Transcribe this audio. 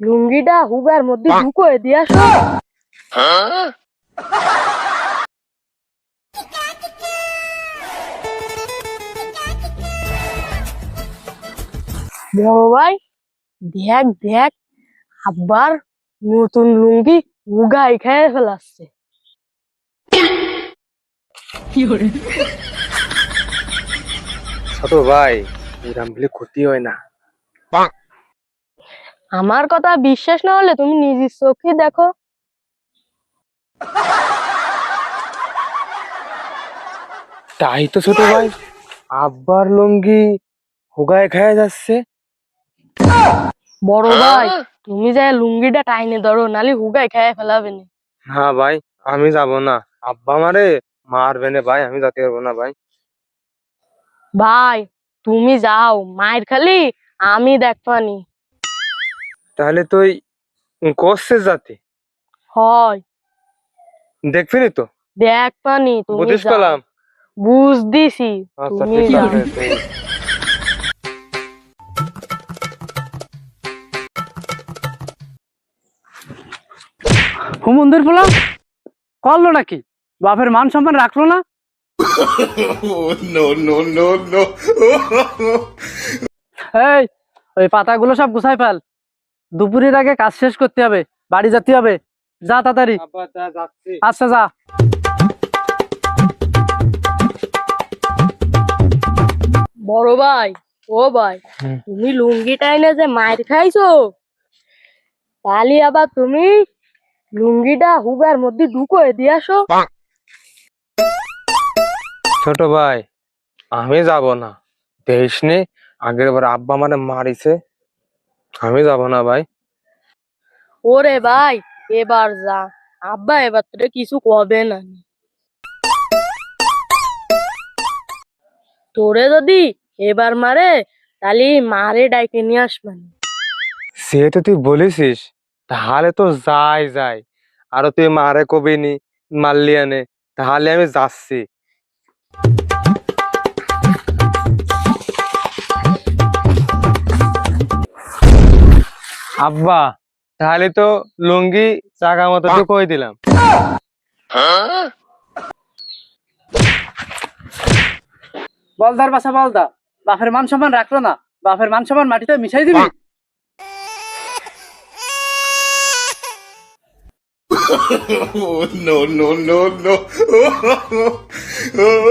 লুঙ্গিটা হুগার মধ্যে ঢুকোয় দিয়ে আসো। ভাই দেখ দেখ আব্বার নতুন লুঙ্গি উগাই খেয়ে ফেলাচ্ছে। ছোট ভাই এরম বলে ক্ষতি হয় না। আমার কথা বিশ্বাস না হলে তুমি নিজের চোখে দেখো। তাই তো ছোট ভাই আব্বার লুঙ্গি হুগায় খায়া যাচ্ছে। বড় ভাই তুমি যাই লুঙ্গিটা টাইনে ধরো নালে হুগাই খেয়ে ফেলাবে না। না ভাই আমি যাব না। আব্বা মারে মারবে না ভাই আমি যেতে পারব না ভাই। ভাই তুমি যাও মায়ের খালি আমি দেখবানি তাহলে তুই করছে যাতে হয়। দেখবি তো? দেখবানি তুমি বুঝিস। পেলাম বুঝ দিছি আচ্ছা তুমি হুমন্দির করল নাকি? বাপের মান সম্মান রাখল না? No. এই ওই পাতাগুলো সব গুছাই ফেল। দুপুরের আগে কাজ শেষ করতে হবে বাড়ি যেতে হবে। যা তাড়াতাড়ি। আব্বা তা যাচ্ছি। আচ্ছা যা। বড় ভাই ও ভাই তুমি লুঙ্গি টাইনে যে মার খাইছো? তাহলে আবার তুমি লুঙ্গিটা হুগার মধ্যে ঢুকোয় দিয়ে আসো। ছোট ভাই আমি যাব না। দেশ নে আগের বার আব্বা মানে মারিছে। আমি যাব না ভাই। ওরে ভাই এবার যা। আব্বা এবার তোরে কিছু কবে না। তোরে যদি এবার মারে তাহলে মারে ডাইকে নিয়ে আসবেন সে তো তুই বলেছিস তাহলে তো যাই যাই। আর তুই মারে কবি নি মারলি আনে তাহলে আমি যাচ্ছি। আব্বা তাহলে তো লুঙ্গি জাগা মতো তো কই দিলাম বলদার বাসা বলদা বাপের মান সম্মান রাখল না বাপের মান সম্মান মাটিতে মিশাই দিবি no, no, no, no.